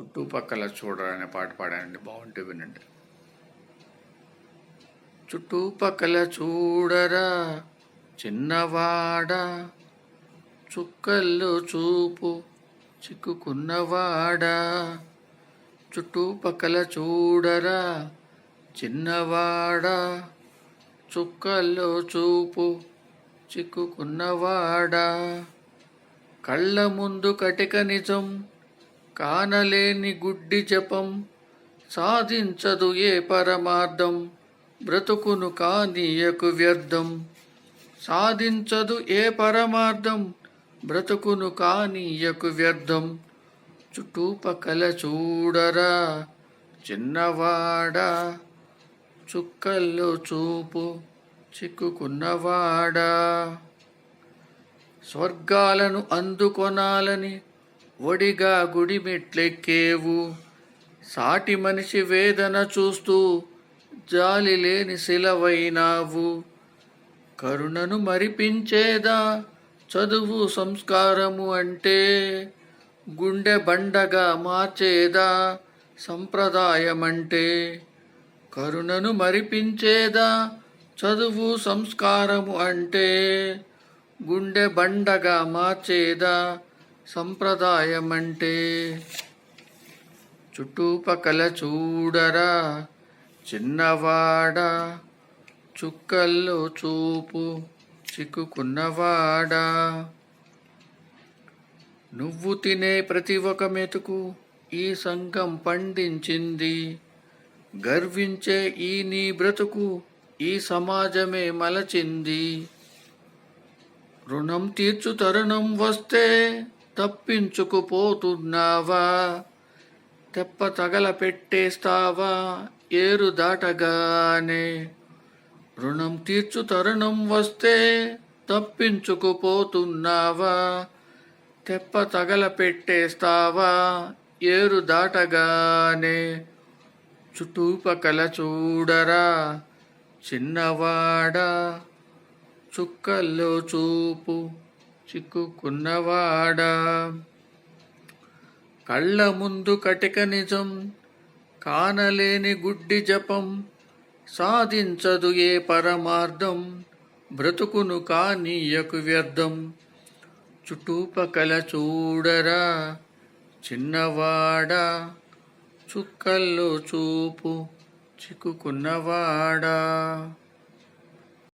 చుట్టుపక్కల చూడరా పాట పాడానండి. బాగుంటే వినండి. చుట్టుపక్కల చూడరా చిన్నవాడా చుక్కల్లో చూపు చిక్కుకున్నవాడా చుట్టుపక్కల చూడరా చిన్నవాడా చుక్కల్లో చూపు చిక్కుకున్నవాడా. కళ్ళ ముందు కటిక నిజం కానలేని గుడ్డి జపం సాధించదు ఏ పరమార్థం? బ్రతుకును కానీయకు వ్యర్థం. సాధించదు ఏ పరమార్థం? బ్రతుకును కానీయకు వ్యర్థం. చుట్టుపక్కల చూడరా చిన్నవాడా చుక్కల్లో చూపు చిక్కుకున్నవాడా? స్వర్గాలను అందుకొనాలని ఒడిగా గుడి మెట్లెక్కేవు సాటి మనిషి వేదన చూస్తూ జాలి లేని శిలవైనావు. కరుణను మరిపించేదా చదువు సంస్కారము అంటే? గుండె బండగా మార్చేదా సంప్రదాయమంటే? కరుణను మరిపించేదా చదువు సంస్కారము అంటే? గుండె బండగా మార్చేదా సంప్రదాయమంటే చుట్టుపక్కల చూడరా చిన్నవాడా చుక్కల్లో చూపు చిక్కుకున్నవాడా. నువ్వు తినే ప్రతి ఒక్క మెతుకు ఈ సంఘం పండించింది. గర్వించే ఈ నీ బ్రతుకు ఈ సమాజమే మలచింది. రుణం తీర్చు తరుణం వస్తే తప్పించుకుపోతున్నావా? తెప్ప తగల పెట్టేస్తావా? ఏరు దాటగానే. రుణం తీర్చు తరుణం వస్తే తప్పించుకుపోతున్నావా? తెప్ప తగల పెట్టేస్తావా? ఏరు దాటగానే. చుట్టుపక్కల చూడరా చిన్నవాడా చుక్కల్లో చూపు. చిక్కుకున్నవాడా? కళ్ళ ముందు కటిక నిజం కానలేని గుడ్డి జపం సాధించదు ఏ పరమార్థం బ్రతుకును కానీయకు వ్యర్థం. చుట్టుపకల చూడరా చిన్నవాడా? చుక్కల్లో చూపు చిక్కుకున్నవాడా?